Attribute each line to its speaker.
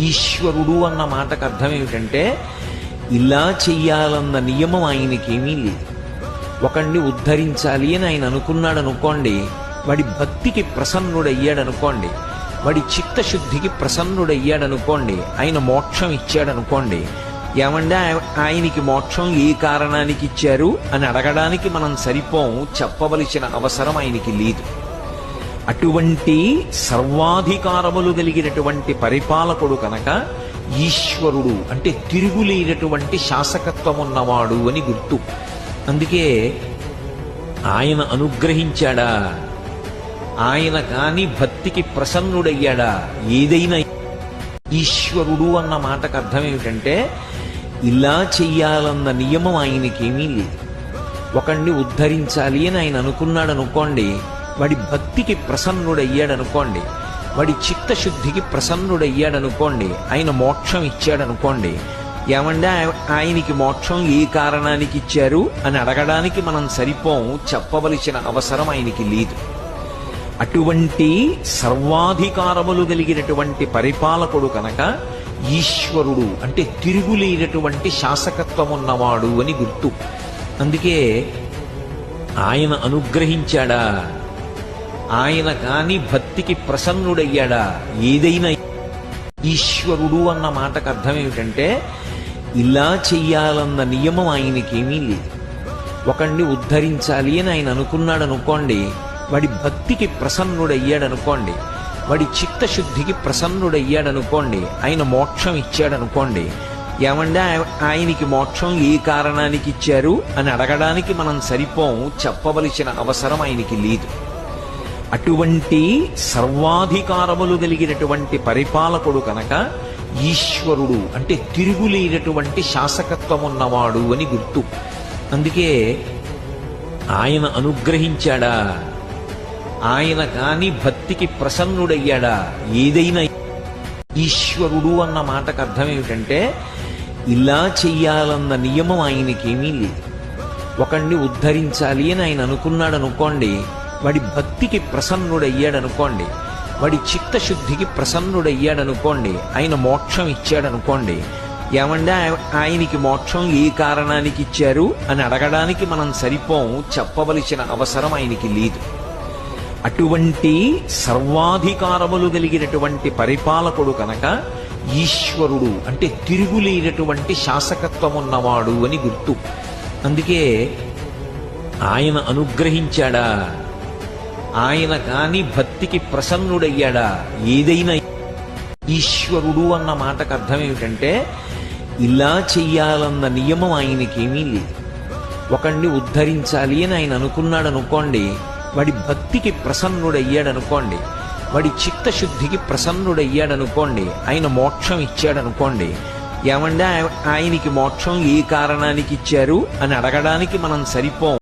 Speaker 1: ఈశ్వరుడు అన్న మాటకు అర్థం ఏమిటంటే ఇలా చెయ్యాలన్న నియమం ఆయనకేమీ లేదు. ఒకణ్ణి ఉద్ధరించాలి అని ఆయన అనుకున్నాడు అనుకోండి వాడి భక్తికి ప్రసన్నుడయ్యాడు అనుకోండి వాడి చిత్తశుద్ధికి ప్రసన్నుడయ్యాడు అనుకోండి ఆయన మోక్షం ఇచ్చాడు అనుకోండి ఏమంటే ఆయ- ఆయనకి మోక్షం ఏ కారణానికి ఇచ్చారు అని అడగడానికి మనం సరిపోం చెప్పవలసిన అవసరం ఆయనకి లేదు. అటువంటి సర్వాధికారములు కలిగినటువంటి పరిపాలకుడు కనుక ఈశ్వరుడు అంటే తిరుగులేనటువంటి శాసకత్వం ఉన్నవాడు అని గుర్తు. అందుకే ఆయన అనుగ్రహించాడా? ఆయన కాని భక్తికి ప్రసన్నుడయ్యాడా? ఏదైనా ఈశ్వరుడు అన్న మాటకు అర్థం ఏమిటంటే ఇలా చెయ్యాలన్న నియమం ఆయనకేమీ లేదు. ఒకణ్ణి ఉద్ధరించాలి అని ఆయన అనుకున్నాడు అనుకోండి వాడి భక్తికి ప్రసన్నుడయ్యాడనుకోండి వాడి చిత్తశుద్ధికి ప్రసన్నుడయ్యాడనుకోండి ఆయన మోక్షం ఇచ్చాడనుకోండి ఏమంటే ఆయ- ఆయనకి మోక్షం ఏ కారణానికి ఇచ్చారు అని అడగడానికి మనం సరిపోం చెప్పవలసిన అవసరం ఆయనకి లేదు. అటువంటి సర్వాధికారములు కలిగినటువంటి పరిపాలకుడు కనుక ఈశ్వరుడు అంటే తిరుగులేనటువంటి శాసకత్వం ఉన్నవాడు అని గుర్తు. అందుకే ఆయన అనుగ్రహించాడా? ఆయన కాని భక్తికి ప్రసన్నుడయ్యాడా? ఏదైనా ఈశ్వరుడు అన్న మాటకు అర్థం ఏమిటంటే ఇలా చెయ్యాలన్న నియమం ఆయనకేమీ లేదు. ఒకణ్ణి ఉద్ధరించాలి అని ఆయన అనుకున్నాడు అనుకోండి వాడి భక్తికి ప్రసన్నుడయ్యాడు అనుకోండి వాడి చిత్తశుద్ధికి ప్రసన్నుడయ్యాడు అనుకోండి ఆయన మోక్షం ఇచ్చాడు అనుకోండి ఏమంటే ఆయనకి మోక్షం ఏ కారణానికి ఇచ్చారు? అని అడగడానికి మనం సరిపోం చెప్పవలసిన అవసరం ఆయనకి లేదు. అటువంటి సర్వాధికారములు కలిగినటువంటి పరిపాలకుడు కనుక ఈశ్వరుడు అంటే తిరుగులేనటువంటి శాసకత్వం ఉన్నవాడు అని గుర్తు. అందుకే ఆయన అనుగ్రహించాడా? ఆయన కాని భక్తికి ప్రసన్నుడయ్యాడా? ఏదైనా ఈశ్వరుడు అన్న మాటకు అర్థం ఏమిటంటే ఇలా చెయ్యాలన్న నియమం ఆయనకేమీ లేదు. ఒకణ్ణి ఉద్ధరించాలి అని ఆయన అనుకున్నాడు అనుకోండి వాడి భక్తికి ప్రసన్నుడయ్యాడనుకోండి వాడి చిత్తశుద్ధికి ప్రసన్నుడయ్యాడనుకోండి ఆయన మోక్షం ఇచ్చాడనుకోండి ఏమంటే ఆయ- ఆయనకి మోక్షం ఏ కారణానికి ఇచ్చారు అని అడగడానికి మనం సరిపోం చెప్పవలసిన అవసరం ఆయనకి లేదు. అటువంటి సర్వాధికారములు కలిగినటువంటి పరిపాలకుడు కనుక ఈశ్వరుడు అంటే తిరుగులేనటువంటి శాసకత్వం ఉన్నవాడు అని గుర్తు. అందుకే ఆయన అనుగ్రహించాడా? ఆయన కాని భక్తికి ప్రసన్నుడయ్యాడా? ఏదైనా ఈశ్వరుడు అన్న మాటకు అర్థం ఏమిటంటే ఇలా చెయ్యాలన్న నియమం ఆయనకేమీ లేదు. ఒకణ్ణి ఉద్ధరించాలి అని ఆయన అనుకున్నాడు అనుకోండి వాడి భక్తికి ప్రసన్నుడయ్యాడు అనుకోండి వాడి చిత్తశుద్ధికి ప్రసన్నుడయ్యాడు అనుకోండి ఆయన మోక్షం ఇచ్చాడు అనుకోండి ఏమంటే ఆయ- ఆయనకి మోక్షం ఏ కారణానికి ఇచ్చారు అని అడగడానికి మనం సరిపోం.